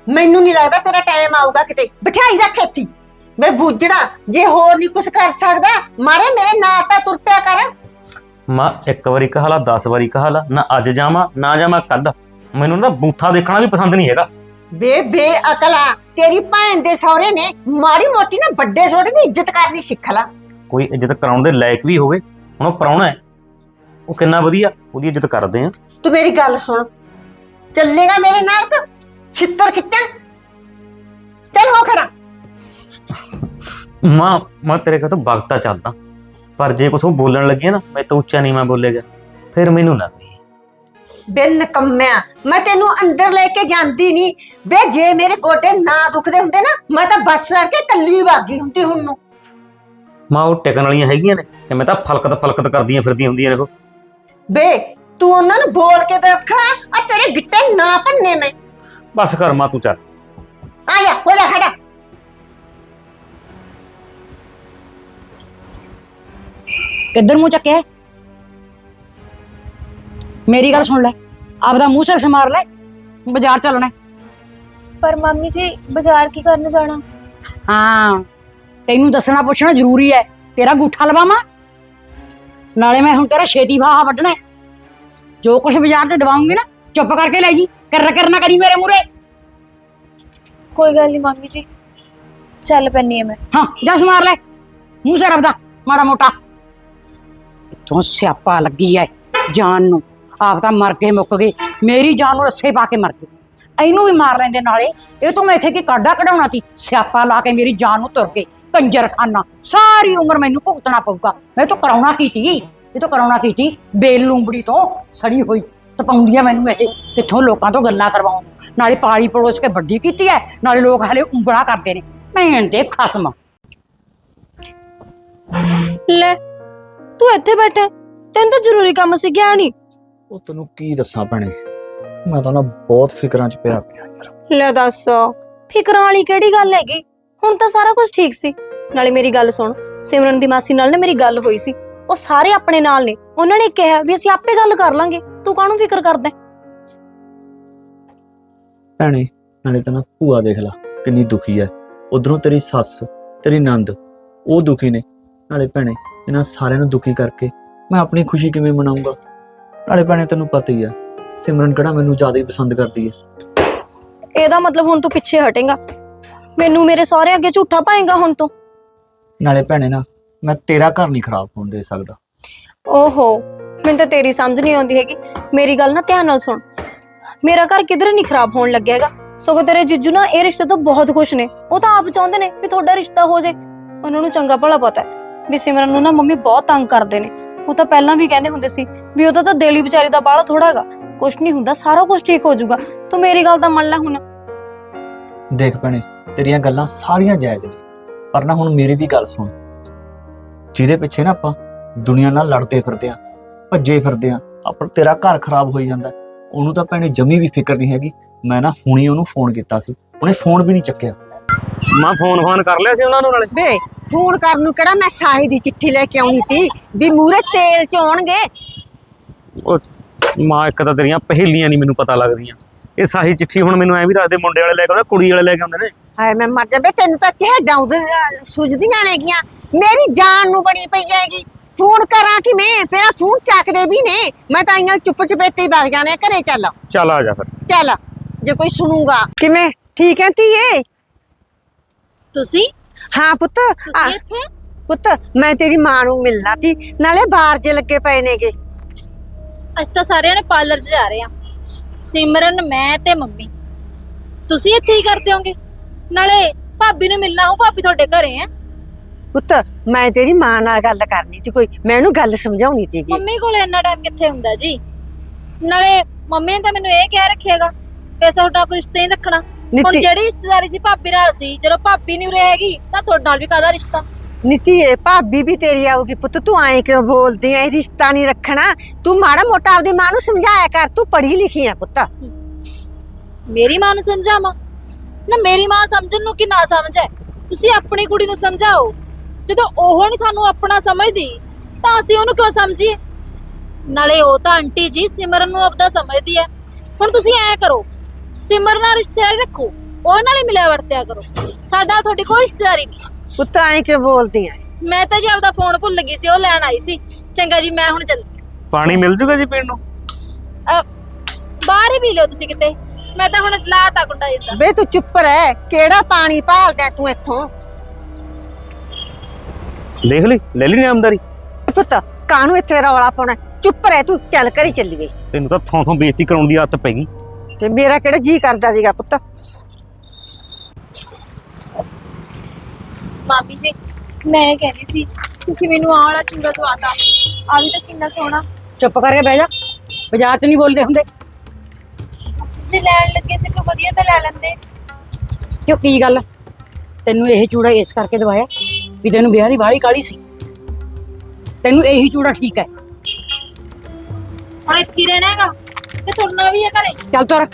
Speaker 4: ਮੈਨੂੰ ਨਹੀਂ ਲੱਗਦਾ ਤੇਰਾ ਟਾਈਮ ਆਊਗਾ ਕਿਤੇ। ਬਿਠਾਈ ਰੱਖ ਇੱਥੇ। ਮੈਂ ਬੁੱਝੜਾ ਜੇ ਹੋਰ ਨਹੀਂ ਕੁਝ ਕਰ ਸਕਦਾ ਮਾਰੇ ਮੇਰੇ ਨਾਲ ਤਾਂ ਤੁਰ ਪਿਆ ਕਰ।
Speaker 7: ਮਾਂ ਇੱਕ ਵਾਰੀ ਕਹਾਲਾ 10 ਵਾਰੀ ਕਹਾਲਾ ਨਾ ਅੱਜ ਜਾਵਾਂ ਨਾ ਜਾਵਾਂ ਕੱਲ ਮੈਨੂੰ ਨਾ ਬੂਥਾ ਦੇਖਣਾ ਵੀ ਪਸੰਦ ਨਹੀਂ ਹੈਗਾ।
Speaker 4: ਬੇ ਬੇ ਅਕਲਾ ਤੇਰੀ ਭੈਣ ਦੇ ਸਹੁਰੇ ਨੇ ਮਾੜੀ ਮੋਟੀ ਨਾ ਵੱਡੇ ਸਹੁਰੇ ਦੀ ਇੱਜ਼ਤ ਕਰਨੀ ਸਿੱਖ ਲੈ।
Speaker 7: ਕੋਈ ਇੱਜ਼ਤ ਕਰਾਉਣ ਦੇ ਲਾਇਕ ਵੀ ਹੋਵੇ ਹੁਣ ਉਹ ਪ੍ਰਾਹੁਣਾ ਹੈ ਉਹ ਕਿੰਨਾ ਵਧੀਆ ਉਹਦੀ ਇੱਜ਼ਤ ਕਰਦੇ ਆ।
Speaker 4: ਤੂੰ ਮੇਰੀ ਗੱਲ ਸੁਣ। ਚੱਲੇਗਾ ਮੇਰੇ ਨਾਲ ਤਾਂ? ਛਿੱਤਰ ਖਿੱਚਾਂ? ਚੱਲ ਹੋ ਖੜਾ।
Speaker 7: ਮਾਂ ਮੈਂ ਤੇਰੇ ਕੋਲ ਵਕਤਾ ਚੱਲਦਾ ਪਰ ਜੇ ਕੁਛ ਉਹ ਬੋਲਣ ਲੱਗੀ ਨਾ ਮੈਂ ਤਾਂ ਉੱਚਾ ਨਹੀਂ ਮੈਂ ਬੋਲੇਗਾ ਫਿਰ ਮੈਨੂੰ ਨਾ ਕਹੀ।
Speaker 4: ਬਿਨ ਕੰਮਿਆ। ਮੈਂ ਤੈਨੂੰ ਅੰਦਰ ਲੈ ਕੇ ਜਾਂਦੀ ਨਹੀਂ ਬੇ ਜੇ ਮੇਰੇ ਗੋਡੇ ਨਾ ਦੁਖਦੇ ਹੁੰਦੇ ਨਾ ਮੈਂ ਤਾਂ ਬੱਸ ਕਰਕੇ ਕੱਲੀ ਵਾਗੀ ਹੁੰਦੀ ਹੁਣ ਨੂੰ।
Speaker 7: ਮਾਂ ਉਹ ਟਿਕਣ ਵਾਲੀਆਂ ਹੈਗੀਆਂ ਨੇ ਤੇ ਮੈਂ ਤਾਂ ਫਲਕਤ ਫਲਕਤ ਕਰਦੀਆਂ ਫਿਰਦੀਆਂ ਹੁੰਦੀਆਂ ਨੇ ਉਹ।
Speaker 4: ਬੇ ਤੂੰ ਉਹਨਾਂ ਨੂੰ ਬੋਲ ਕੇ ਦੇਖ। ਆ ਤੇਰੇ ਗਿੱਟੇ ਨਾ ਭੰਨੇ ਮੈਂ।
Speaker 7: ਬਸ ਕਰ ਮਾਂ ਤੂੰ ਚੱਲ।
Speaker 4: ਆ ਜਾ ਹੋ ਜਾ ਖੜਾ।
Speaker 1: ਕਿੱਧਰ ਮੂੰਹ ਚੱਕਿਆ? ਹੈ? ਮੇਰੀ ਗੱਲ ਸੁਣ ਲੈ। ਆਪਦਾ ਮੂੰਹ ਸਿਰ ਸਮਾਰ ਲੈ। ਬਾਜ਼ਾਰ ਚੱਲਣਾ। ਹੈ।
Speaker 3: ਪਰ ਮੰਮੀ ਜੀ ਬਾਜ਼ਾਰ ਕੀ ਕਰਨ ਜਾਣਾ?
Speaker 1: ਹਾਂ ਤੈਨੂੰ ਦੱਸਣਾ ਪੁੱਛਣਾ ਜ਼ਰੂਰੀ ਹੈ ਤੇਰਾ ਗੂਠਾ ਲਵਾਵਾਂ? ਨਾਲੇ ਮੈਂ ਹੁਣ ਤੇਰਾ ਛੇਤੀ ਫਾਹਾ ਵੱਢਣਾ ਹੈ। ਜੋ ਕੁਛ ਬਾਜ਼ਾਰ ਤੇ ਦਵਾਉਂਗੀ ਨਾ ਚੁੱਪ ਕਰਕੇ ਲੈ ਜੀ। ਕਰ ਕਰਨਾ ਕਰੀ ਮੇਰੇ ਮੂਰੇ
Speaker 3: ਕੋਈ ਗੱਲ ਨਹੀਂ ਮੰਮੀ ਜੀ। ਚੱਲ ਪੈਣੀ ਹੈ ਮੈਂ।
Speaker 1: ਹਾਂ ਜਾ ਸਮਾਰ ਲੈ। ਮੂੰਹ ਸਿਰ ਆਪਦਾ ਮਾੜਾ ਮੋਟਾ। ਤੂੰ ਸਿਆਪਾ ਲੱਗੀ ਐ ਜਾਨ ਨੂੰ। ਆਪ ਤਾਂ ਮਰ ਕੇ ਮੁੱਕ ਗਏ ਮੇਰੀ ਜਾਨ ਨੂੰ ਰੱਸੇ ਪਾ ਕੇ ਮਰ ਗਏ ਇਹਨੂੰ ਵੀ ਮਾਰ ਲੈਂਦੇ ਨਾਲੇ। ਇਹ ਤੋਂ ਮੈਂ ਇੱਥੇ ਕੀ ਕਾਢਾ ਕਢਾਉਣਾ ਸੀ? ਸਿਆਪਾ ਲਾ ਕੇ ਮੇਰੀ ਜਾਨ ਨੂੰ ਤੁਰ ਗਏ ਕੰਜਰਖਾਨਾ। ਸਾਰੀ ਉਮਰ ਮੈਨੂੰ ਭੁਗਤਣਾ ਪਊਗਾ। ਮੈਂ ਤਾਂ ਕਰਾਉਣਾ ਕੀਤੀ ਇਹ ਤਾਂ ਕਰਾਉਣਾ ਕੀਤੀ ਬੇਲ ਲੂੰਬੜੀ ਤੋਂ ਸੜੀ ਹੋਈ। ਤਪਾਉਂਦੀ ਆ ਮੈਨੂੰ ਇਹ। ਕਿੱਥੋਂ ਲੋਕਾਂ ਤੋਂ ਗੱਲਾਂ ਕਰਵਾਉਣ ਨਾਲੇ ਪਾਲੀ ਪੜੋਸ ਕੇ ਵੱਡੀ ਕੀਤੀ ਐ। ਨਾਲੇ ਲੋਕ ਹਲੇ ਉਂਗਲਾ ਕਰਦੇ ਨੇ। ਭੈਣ ਦੇ ਖਸਮ।
Speaker 5: ਲੈ, ਤੂੰ ਇੱਥੇ ਬੈਠਾ। ਤੈਨੂੰ ਤਾਂ ਜ਼ਰੂਰੀ ਕੰਮ ਸੀ, ਗਿਆ ਨਹੀਂ
Speaker 6: ਉਹ ਤੈਨੂੰ ਕੀ ਦੱਸਾਂ ਭੈਣੇ? ਮੈਂ ਤਾਂ ਨਾ ਬਹੁਤ ਫਿਕਰਾਂ 'ਚ ਪਿਆ ਪਿਆ ਯਾਰ।
Speaker 5: ਲੈ ਦੱਸ ਫਿਕਰਾਂ ਵਾਲੀ ਕਿਹੜੀ ਗੱਲ ਹੈਗੀ? ਹੁਣ ਤਾਂ ਸਾਰਾ ਕੁਝ ਠੀਕ ਸੀ। ਨਾਲੇ ਮੇਰੀ ਗੱਲ ਸੁਣ ਸਿਮਰਨ ਦੀ ਮਾਸੀ ਨਾਲ ਨਾ ਮੇਰੀ ਗੱਲ ਹੋਈ ਸੀ। ਉਹ ਸਾਰੇ ਆਪਣੇ ਨਾਲ ਨੇ। ਉਹਨਾਂ ਨੇ ਕਿਹਾ ਵੀ ਅਸੀਂ ਆਪੇ ਗੱਲ ਕਰ ਲਾਂਗੇ। ਤੂੰ ਕਾਹਨੂੰ ਫਿਕਰ ਕਰਦਾ ਹੈ?
Speaker 6: ਭੈਣੇ ਨਾਲੇ ਤਾਂ ਨਾ ਭੂਆ ਦੇਖ ਲਾ ਕਿੰਨੀ ਦੁਖੀ ਐ। ਉਧਰੋਂ ਤੇਰੀ ਸੱਸ ਤੇਰੀ ਨੰਦ ਉਹ ਦੁਖੀ ਨੇ। ਨਾਲੇ ਭੈਣੇ ਇਹਨਾਂ ਸਾਰਿਆਂ ਨੂੰ ਦੁਖੀ ਕਰਕੇ ਮੈਂ ਆਪਣੀ ਖੁਸ਼ੀ ਕਿਵੇਂ ਮਨਾਉਂਗਾ ਨਾਲੇ ਭੈਣੇ ਤੈਨੂੰ ਪਤਾ ਹੀ ਐ ਸਿਮਰਨ ਕਿਹੜਾ ਮੈਨੂੰ ਜ਼ਿਆਦਾ ਹੀ ਪਸੰਦ ਕਰਦੀ ਐ
Speaker 5: ਇਹਦਾ ਮਤਲਬ ਹੁਣ ਤੂੰ ਪਿੱਛੇ ਹਟੇਗਾ। ਮੈਨੂੰ ਮੇਰੇ ਸਹੁਰੇ ਅੱਗੇ ਝੂਠਾ ਪਾਏਗਾ ਹੁਣ ਤੂੰ?
Speaker 6: ਨਾਲੇ ਭੈਣੇ ਨਾ ਮੈਂ ਤੇਰਾ ਘਰ ਨਹੀਂ ਖਰਾਬ ਹੋਣ ਦੇ ਸਕਦਾ।
Speaker 5: ਓਹੋ ਮੈਨੂੰ ਤਾਂ ਤੇਰੀ ਸਮਝ ਨਹੀਂ ਆਉਂਦੀ ਹੈਗੀ। ਮੇਰੀ ਗੱਲ ਨਾ ਧਿਆਨ ਨਾਲ ਸੁਣ। ਮੇਰਾ ਘਰ ਕਿਧਰੇ ਨਹੀਂ ਖਰਾਬ ਹੋਣ ਲੱਗਿਆ ਹੈਗਾ। ਸਗੋਂ ਤੇਰੇ ਜੀਜੂ ਨਾ ਇਹ ਰਿਸ਼ਤੇ ਤੋਂ ਬਹੁਤ ਖੁਸ਼ ਨੇ। ਉਹ ਤਾਂ ਆਪ ਚਾਹੁੰਦੇ ਨੇ ਵੀ ਤੁਹਾਡਾ ਰਿਸ਼ਤਾ ਹੋ ਜੇ ਉਹਨਾਂ ਨੂੰ ਚੰਗਾ ਭਲਾ ਪਤਾ ਹੈ ਵੀ ਸਿਮਰਨ ਨੂੰ ਨਾ ਮੰਮੀ ਬਹੁਤ ਤੰਗ ਕਰਦੇ ਨੇ। ਉਹ ਤਾਂ ਪਹਿਲਾਂ ਵੀ ਕਹਿੰਦੇ ਹੁੰਦੇ ਸੀ ਵੀ ਉਹਦਾ ਤਾਂ ਦਿਲ ਵਿਚਾਰੀ ਦਾ ਬਾਹਲਾ ਥੋੜਾ ਹੈਗਾ। ਕੁਛ ਨਹੀਂ ਹੁੰਦਾ ਸਾਰਾ ਕੁਝ ਠੀਕ ਹੋ ਜਾਊਗਾ। ਤੂੰ ਮੇਰੀ ਗੱਲ ਤਾਂ ਮੰਨ ਲੈ ਹੁਣ।
Speaker 6: ਦੇਖ ਭੈਣੇ ਤੇਰੀਆਂ ਗੱਲਾਂ ਸਾਰੀਆਂ ਜਾਇਜ਼ ਨੇ। ਪਰ ਨਾ ਹੁਣ ਮੇਰੀ ਵੀ ਗੱਲ ਸੁਣ। ਜਿਹਦੇ ਪਿੱਛੇ ਨਾ ਆਪਾਂ ਦੁਨੀਆ ਨਾਲ ਲੜਦੇ ਫਿਰਦੇ ਆ ਭੱਜੇ ਫਿਰਦੇ ਆ ਆਪਣਾ ਤੇਰਾ ਘਰ ਖਰਾਬ ਹੋਈ ਜਾਂਦਾ। ਉਹਨੂੰ ਤਾਂ ਭੈਣੇ ਜਮੀ ਵੀ ਫਿਕਰ ਨਹੀਂ ਹੈਗੀ। ਮੈਂ ਨਾ ਹੁਣੀ ਉਹਨੂੰ ਫੋਨ ਕੀਤਾ ਸੀ। ਉਹਨੇ ਫੋਨ ਵੀ ਨਹੀਂ ਚੱਕਿਆ।
Speaker 7: ਮੈਂ ਫੋਨ ਫੋਨ ਕਰ ਲਿਆ ਸੀ ਉਹਨਾਂ ਨੂੰ ਨਾਲੇ?
Speaker 4: ਵੇ ਫੋਨ ਕਰਨ ਨੂੰ ਕਿਹੜਾ ਮੈਂ ਸਾਹੀ ਦੀ ਚਿੱਠੀ ਲੈ ਕੇ ਆਉਣੀ ਤੀ? ਵੀ ਮੂਰੇ ਤੇਲ ਚ ਆਉਣਗੇ।
Speaker 7: ਉਹ ਮਾਂ ਇੱਕ ਤਾਂ ਤੇਰੀਆਂ ਪਹਿਲੀਆਂ ਨਹੀਂ ਮੈਨੂੰ ਪਤਾ ਲੱਗਦੀਆਂ। ਇਹ ਸਾਹੀ ਚਿੱਠੀ ਹੁਣ ਮੈਨੂੰ ਐ ਵੀ ਦੱਸਦੇ ਮੁੰਡੇ ਵਾਲੇ ਲੈ ਕੇ ਆਉਂਦੇ ਕੁੜੀ ਵਾਲੇ ਲੈ ਕੇ ਆਉਂਦੇ ਨੇ।
Speaker 4: ਹਾਏ ਮੈਂ ਮਰ ਜਾਵੇ ਤੈਨੂੰ ਤਾਂ ਚਿਹੜਾ ਉਦ ਸੁਝਦੀਆਂ ਨੇਗੀਆਂ। ਮੇਰੀ ਜਾਨ ਨੂੰ ਬਣੀ ਪਈ ਹੈਗੀ। ਫੋਨ ਕਰਾਂ ਕਿ ਮੈਂ ਮੇਰਾ ਫੋਨ ਚੱਕਦੇ ਵੀ ਨੇ। ਮੈਂ ਤਾਂ ਆਈਆਂ ਚੁੱਪ ਚਪੇਤੇ ਹੀ ਵਗ ਜਾਣੇ ਘਰੇ ਚੱਲ।
Speaker 7: ਚੱਲ ਆ ਜਾ ਫਿਰ।
Speaker 4: ਚੱਲ। ਜੇ ਕੋਈ ਸੁਣੂਗਾ। ਕਿਵੇਂ? ਠੀਕ ਹੈ ਧੀਏ?
Speaker 5: ਤੁਸੀਂ?
Speaker 4: ਹਾਂ ਪੁੱਤ ਆ,
Speaker 5: ਇੱਥੇ?
Speaker 4: ਪੁੱਤ ਮੈਂ ਤੇਰੀ ਮਾਂ ਨੂੰ ਮਿਲਣਾ ਤੀ ਨਾਲੇ ਬਾਹਰ ਜੇ ਲੱਗੇ ਪਏ ਨੇਗੇ।
Speaker 2: ਅੱਜ ਤਾਂ ਸਾਰਿਆਂ ਨੇ ਪਾਰਲਰ 'ਚ ਜਾ ਰਹੇ ਆ ਸਿਮਰਨ ਮੈਂ ਤੇ ਮੰਮੀ। ਤੁਸੀਂ ਇੱਥੇ ਹੀ ਕਰਦੇ ਹੋਗੇ ਨਾਲੇ ਭਾਬੀ ਨੂੰ ਮਿਲਣਾ ਹੋ ਭਾਬੀ ਤੁਹਾਡੇ ਘਰੇ ਆ
Speaker 4: ਪੁੱਤ ਮੈਂ ਤੇਰੀ ਮਾਂ ਨਾਲ ਗੱਲ ਕਰਨੀ ਸੀ ਕੋਈ ਮੈਂ ਉਹਨੂੰ ਗੱਲ ਸਮਝਾਉਣੀ ਸੀਗੀ।
Speaker 2: ਮੰਮੀ ਕੋਲ ਇੰਨਾ ਟਾਈਮ ਕਿੱਥੇ ਹੁੰਦਾ ਜੀ? ਨਾਲੇ ਮੰਮੀ ਨੇ ਤਾਂ ਮੈਨੂੰ ਇਹ ਕਹਿ ਰੱਖਿਆਗਾ ਅਸੀਂ ਤੁਹਾਡਾ ਕੋਈ ਰਿਸ਼ਤਾ ਨਹੀਂ ਰੱਖਣਾ। ਹੁਣ
Speaker 4: ਨੀਤੀ
Speaker 2: ਜਿਹੜੀ ਰਿਸ਼ਤੇਦਾਰੀ ਸੀ ਭਾਬੀ ਨਾਲ ਸੀ ਜਦੋਂ ਭਾਬੀ ਨਹੀਂ ਉਰੇ ਹੈਗੀ ਤਾਂ ਤੁਹਾਡੇ ਨਾਲ ਵੀ ਕਾਹਦਾ ਰਿਸ਼ਤਾ?
Speaker 4: ਨੀਤੀ ਇਹ ਭਾਬੀ ਵੀ ਤੇਰੀ ਆਊਗੀ ਪੁੱਤ ਤੂੰ ਐਂ ਕਿਉਂ ਬੋਲਦੀ ਐ? ਰਿਸ਼ਤਾ ਨਹੀਂ ਰੱਖਣਾ। ਤੂੰ ਮਾੜਾ ਮੋਟਾ ਆਪਦੀ ਮਾਂ ਨੂੰ ਸਮਝਾਇਆ ਕਰ ਤੂੰ ਪੜ੍ਹੀ ਲਿਖੀ ਐ ਪੁੱਤ।
Speaker 2: ਮੇਰੀ ਮਾਂ ਨੂੰ ਸਮਝਾਵਾਂ? ਨਾ ਮੇਰੀ ਮਾਂ ਸਮਝਣ ਨੂੰ ਕਿ ਨਾ ਸਮਝੇ ਤੁਸੀਂ ਆਪਣੀ ਕੁੜੀ ਨੂੰ ਸਮਝਾਓ। ਜਦੋਂ ਉਹ ਨਹੀਂ ਤੁਹਾਨੂੰ ਆਪਣਾ ਸਮਝਦੀ ਤਾਂ ਅਸੀਂ ਉਹਨੂੰ ਕਿਉਂ ਸਮਝੀਏ? ਨਾਲੇ ਉਹ ਤਾਂ ਆਂਟੀ ਜੀ ਸਿਮਰਨ ਨੂੰ ਆਪਦਾ ਸਮਝਦੀ ਹੈ ਹੁਣ ਤੁਸੀਂ ਐ ਕਰੋ ਸਿਮਰਨ ਨਾਲ ਰਿਸ਼ਤੇਦਾਰੀ ਰੱਖੋ ਉਹ ਨਾਲ ਹੀ ਮਿਲਿਆ ਵਰਤਿਆ ਕਰੋ। ਸਾਡਾ ਤੁਹਾਡੀ ਕੋਈ ਰਿਸ਼ਤੇਦਾਰੀ ਨਹੀਂ।
Speaker 4: ਪੁੱਤ ਐਂ ਕਿਉਂ ਬੋਲਦੀ ਐ?
Speaker 2: ਮੈਂ ਤਾਂ ਜੀ ਆਪਦਾ ਫੋਨ ਭੁੱਲ ਗਈ ਸੀ ਉਹ ਲੈਣ ਆਈ ਸੀ। ਚੰਗਾ ਜੀ ਮੈਂ ਹੁਣ ਚੱਲ
Speaker 7: ਪਾਣੀ ਮਿਲ ਜੂਗਾ ਜੀ ਪੀਣ ਨੂੰ?
Speaker 2: ਅਹ, ਬਾਹਰ ਹੀ ਪੀ ਲਿਓ ਤੁਸੀਂ ਕਿਤੇ। ਮੈਂ ਤਾਂ ਹੁਣ ਲਾਤਾ ਕੁੰਡਾ ਜਿੱਦਾਂ।
Speaker 4: ਬੇ ਤੂੰ ਚੁੱਪ ਰਹਿ। ਕਿਹੜਾ ਪਾਣੀ ਭਾਲਦਾ ਤੂੰ ਇੱਥੋਂ?
Speaker 7: ਦੇਖ ਲਈ ਲੈ ਲਈ ਨਾਮਦਾਰੀ
Speaker 4: ਪੁੱਤ ਕਾਹਨੂੰ ਇੱਥੇ ਰੌਲਾ ਪਾਉਣਾ? ਚੁੱਪ ਰਹਿ ਤੂੰ ਚੱਲ ਕਰੀ ਚੱਲੀਏ।
Speaker 7: ਤੈਨੂੰ ਤਾਂ ਥੋਂ ਥੋਂ ਬੇਇੱਜ਼ਤੀ ਕਰਾਉਣ ਦੀ ਆਦਤ ਪੈ ਗਈ।
Speaker 4: ਤੇ ਮੇਰਾ ਕਿਹੜਾ ਜੀ ਕਰਦਾ ਸੀਗਾ ਪੁੱਤ?
Speaker 2: ਮਾਮੀ ਜੀ ਮੈਂ ਕਹਿੰਦੀ ਸੀ ਤੁਸੀਂ ਮੈਨੂੰ ਆਹ ਵਾਲਾ ਚੂੜਾ ਦਵਾਤਾ। ਆ ਵੀ ਤਾਂ ਕਿੰਨਾ ਸੋਹਣਾ।
Speaker 1: ਚੁੱਪ ਕਰਕੇ ਬਹਿ ਜਾ ਬਾਜ਼ਾਰ 'ਚ ਨਹੀਂ ਬੋਲਦੇ ਹੁੰਦੇ।
Speaker 2: ਜੇ ਲੈਣ ਲੱਗੇ ਸੀ ਕੋਈ ਵਧੀਆ ਤਾਂ ਲੈ ਲੈਂਦੇ।
Speaker 1: ਕਿਉਂ ਕੀ ਗੱਲ? ਤੈਨੂੰ ਇਹ ਚੂੜਾ ਇਸ ਕਰਕੇ ਦਵਾਇਆ ਵੀ ਤੈਨੂੰ ਵਿਆਹ ਦੀ ਬਾਹਲੀ ਕਾਲੀ ਸੀ। ਤੈਨੂੰ ਇਹੀ ਚੂੜਾ ਠੀਕ ਹੈ।
Speaker 2: ਹੁਣ ਇੱਥੇ ਰਹਿਣਾ ਹੈਗਾ। ਤੇ ਤੁਰਨਾ ਵੀ ਹੈ ਘਰੇ।
Speaker 1: ਚੱਲ ਤੁਰ।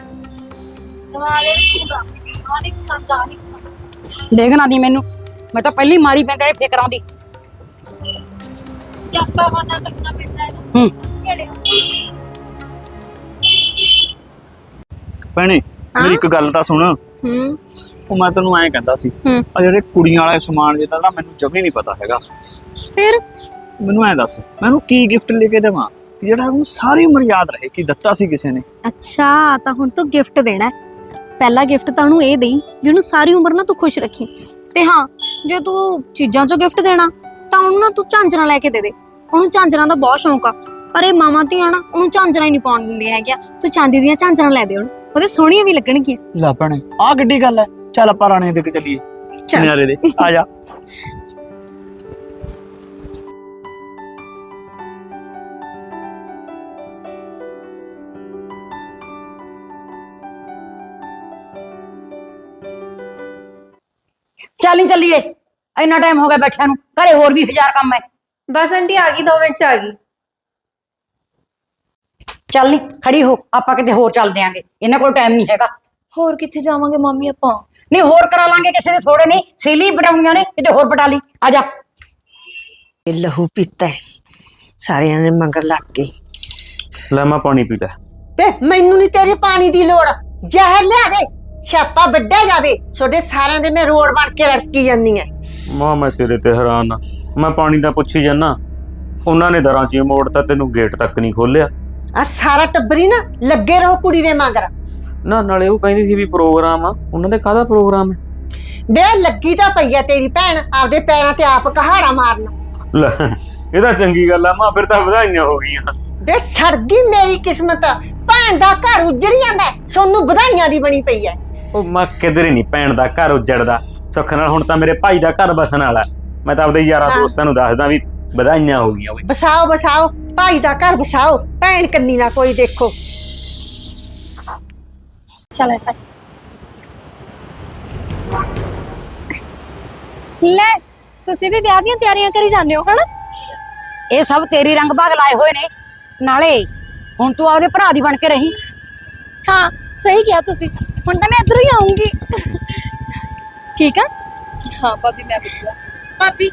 Speaker 2: ਦਵਾ ਦੇ ਚੂੜਾ ਆ ਨਹੀਂ ਪਸੰਦ ਆ ਨਹੀਂ ਪਸੰਦ
Speaker 1: ਦੇਖਣਾ ਦੀ ਮੈਨੂੰ। ਮੈਂ ਤਾਂ ਪਹਿਲੀ ਮਾਰੀ ਪੈਂਦਾ ਇਹ ਫਿਕਰਾਂ ਦੀ।
Speaker 2: ਸਿਆਪਾ ਖਾਨਾ ਕਰਨਾ ਪੈਂਦਾ ਹੈ।
Speaker 1: ਹੂੰ।
Speaker 2: ਕਿਹੜੇ
Speaker 6: ਭੈਣੇ ਮੇਰੀ ਇੱਕ ਗੱਲ ਤਾਂ ਸੁਣ।
Speaker 5: ਹੂੰ।
Speaker 6: ਉਹ ਮੈਂ ਤੈਨੂੰ ਐਂ ਕਹਿੰਦਾ ਸੀ
Speaker 5: ਹੂੰ।
Speaker 6: ਆ ਜਿਹੜੇ ਕੁੜੀਆਂ ਵਾਲੇ ਸਮਾਨ ਜਿਹਦਾ ਨਾ ਮੈਨੂੰ ਜਮੀ ਨਹੀਂ ਪਤਾ ਹੈਗਾ।
Speaker 5: ਫਿਰ?
Speaker 6: ਮੈਨੂੰ ਐਂ ਦੱਸ ਮੈਨੂੰ ਕੀ ਗਿਫਟ ਲੈ ਕੇ ਦੇਵਾਂ? ਕਿ ਜਿਹੜਾ ਉਹਨੂੰ ਸਾਰੀ ਉਮਰ ਯਾਦ ਰਹੇ ਕਿ ਦਿੱਤਾ ਸੀ ਕਿਸੇ ਨੇ।
Speaker 5: ਅੱਛਾ ਤਾਂ ਹੁਣ ਤੂੰ ਗਿਫਟ ਦੇਣਾ ਹੈ। ਪਹਿਲਾ ਗਿਫਟ ਤਾਂ ਉਹਨੂੰ ਇਹ ਦੇਈ ਜਿਹਨੂੰ ਸਾਰੀ ਉਮਰ ਨਾ ਤੂੰ ਖੁਸ਼ ਰੱਖੀ। ਤੇ ਹਾਂ ਜੇ ਤੂੰ ਚੀਜ਼ਾਂ 'ਚੋਂ ਗਿਫਟ ਦੇਣਾ ਤਾਂ ਉਹਨੂੰ ਨਾ ਤੂੰ ਝਾਂਜਰਾਂ ਲੈ ਕੇ ਦੇ ਦੇ। ਉਹਨੂੰ ਝਾਂਜਰਾਂ ਦਾ ਬਹੁਤ ਸ਼ੌਂਕ ਆ। ਪਰ ਇਹ ਮਾਵਾਂ ਧੀਆਂ ਨਾ ਉਹਨੂੰ ਝਾਂਜਰਾਂ ਹੀ ਨਹੀਂ ਪਾਉਣ ਦਿੰਦੀਆਂ ਹੈਗੀਆਂ। ਤੂੰ ਚਾਂਦੀ ਦੀਆਂ ਝਾਂਜਰਾਂ ਲੈ ਦੇ ਉਹਨੂੰ। ਉਹਦੇ ਸੋਹਣੀਆਂ ਵੀ ਲੱਗਣਗੀਆਂ।
Speaker 6: ਲੈ ਭੈਣੇ ਆਹ ਗੱਡੀ ਗੱਲ ਹੈ। ਚੱਲ ਆਪਾਂ ਰਾਣੇ ਦੇ ਕੇ ਚੱਲੀਏ। ਸੁਨਿਆਰੇ ਦੇ ਆ ਜਾ। [laughs]
Speaker 1: ਚੱਲ ਨਹੀਂ ਚੱਲੀਏ ਇੰਨਾ ਟਾਈਮ ਹੋ ਗਿਆ ਬੈਠਿਆਂ ਨੂੰ ਘਰੇ ਹੋਰ ਵੀ ਹਜ਼ਾਰ ਕੰਮ ਹੈ
Speaker 3: ਬਸ ਆਂਟੀ ਆ ਗਈ 2 ਮਿੰਟ ਚ ਆ ਗਈ।
Speaker 1: ਚੱਲ ਨਹੀਂ ਖੜੀ ਹੋ ਆਪਾਂ ਕਿਤੇ ਹੋਰ ਚੱਲ ਦਿਆਂਗੇ ਇਹਨਾਂ ਕੋਲ ਟਾਈਮ ਨਹੀਂ ਹੈਗਾ।
Speaker 3: ਹੋਰ ਕਿੱਥੇ ਜਾਵਾਂਗੇ ਮੰਮੀ ਆਪਾਂ?
Speaker 1: ਨਹੀਂ ਹੋਰ ਕਰਾ ਲਾਂਗੇ ਕਿਸੇ ਦੇ ਥੋੜੇ ਨਹੀਂ ਸੇਲੀ ਪਟਾਉਣੀਆਂ ਨੇ ਕਿਤੇ ਹੋਰ ਪਟਾ ਲਈ ਆ ਜਾ।
Speaker 4: ਇਹ ਲਹੂ ਪੀਤਾ ਹੈ। ਸਾਰਿਆਂ ਨੇ ਮੰਗਰ ਲੱਗ ਗਏ
Speaker 7: ਲੈ ਮੈਂ ਪਾਣੀ ਪੀ ਲੈ
Speaker 4: ਵੇ ਮੈਨੂੰ ਨਹੀਂ ਤੇਰੇ ਪਾਣੀ ਦੀ ਲੋੜ ਜ਼ਹਿਰ ਲਿਆ ਦੇ। ਛਾਪਾ ਵੱਡਾ ਜਾਵੇ ਛੋਡੇ ਸਾਰਿਆਂ ਦੇ ਮੈਂ ਰੋੜ ਬਣ ਕੇ ਰੜਕੀ ਜਾਂਦੀ ਐ
Speaker 7: ਮਾਂ ਮੈਂ ਤੇਰੇ ਤੇ ਹੈਰਾਨ ਆ। ਮੈਂ ਪਾਣੀ ਦਾ ਪੁੱਛੀ ਜਾਨਾ ਉਹਨਾਂ ਨੇ ਦਰਾਂ 'ਚ ਹੀ ਮੋੜਤਾ ਤੈਨੂੰ ਗੇਟ ਤੱਕ ਨਹੀਂ ਖੋਲਿਆ
Speaker 4: ਆ ਸਾਰਾ ਟੱਬਰੀ ਨਾ ਲੱਗੇ ਰਹੋ ਕੁੜੀ ਦੇ ਮਗਰ।
Speaker 7: ਨਾ ਨਾਲੇ ਉਹ ਕਹਿੰਦੀ ਸੀ ਵੀ ਪ੍ਰੋਗਰਾਮ ਆ। ਉਹਨਾਂ ਦੇ ਕਾਹਦਾ ਪ੍ਰੋਗਰਾਮ ਹੈ
Speaker 4: ਬੇ ਲੱਗੀ ਤਾਂ ਪਈ ਆ ਤੇਰੀ ਭੈਣ ਆਪਦੇ ਪੈਰਾਂ ਤੇ ਆਪ ਕਹਾੜਾ ਮਾਰਨ।
Speaker 7: ਲੈ ਇਹ ਤਾਂ ਚੰਗੀ ਗੱਲ ਆ। ਮਾਂ ਫਿਰ ਤਾਂ ਵਧਾਈਆਂ ਹੋ ਗਈਆਂ।
Speaker 4: ਵੇ ਛੜ ਗਈ ਮੇਰੀ ਕਿਸਮਤ। ਭੈਣ ਦਾ ਘਰ ਉੱਜੜ ਜਾਂਦਾ। ਸੋਨੂੰ ਵਧਾਈਆਂ ਦੀ ਬਣੀ ਪਈ ਹੈ
Speaker 7: ਉਹ ਮਾਂ ਕਿਧਰੇ ਨਹੀਂ ਪੈਣ ਦਾ ਘਰ ਉਜੜਦਾ ਸੁੱਖ ਨਾਲ ਹੁਣ ਤਾਂ ਮੇਰੇ ਭਾਈ ਦਾ ਘਰ ਬਸਣ ਵਾਲਾ। ਮੈਂ ਤਾਂ ਆਪਦੇ ਯਾਰਾਂ। ਦੋਸਤਾਂ ਨੂੰ ਦੱਸਦਾ ਵੀ ਵਧਾਈਆਂ ਹੋ ਗਈਆਂ ਓਏ।
Speaker 4: ਬਸਾਓ ਬਸਾਓ ਭਾਈ ਦਾ ਘਰ ਬਸਾਓ। ਭੈਣ ਕੰਨੀ ਨਾ ਕੋਈ ਦੇਖੋ।
Speaker 2: ਚਲ ਲੈ ਤੁਸੀਂ ਵੀ ਵਿਆਹ ਦੀਆਂ ਤਿਆਰੀਆਂ ਕਰੀ ਜਾਂਦੇ ਹੋ ਹਨਾ?
Speaker 1: ਇਹ ਸਭ ਤੇਰੀ ਰੰਗ ਭਾਗ ਲਾਏ ਹੋਏ ਨੇ। ਨਾਲੇ ਹੁਣ ਤੂੰ ਆਪਦੇ ਭਰਾ ਦੀ ਬਣ ਕੇ ਰਹੀ।
Speaker 2: ਹਾਂ ਸਹੀ ਕਿਹਾ ਤੁਸੀਂ। ਹੁਣ ਤਾਂ ਮੈਂ ਇੱਧਰ ਹੀ ਆਉਂਗੀ ਠੀਕ ਆ?
Speaker 3: ਹਾਂ ਭਾਬੀ ਮੈਂ ਵਧੀਆ
Speaker 2: ਭਾਬੀ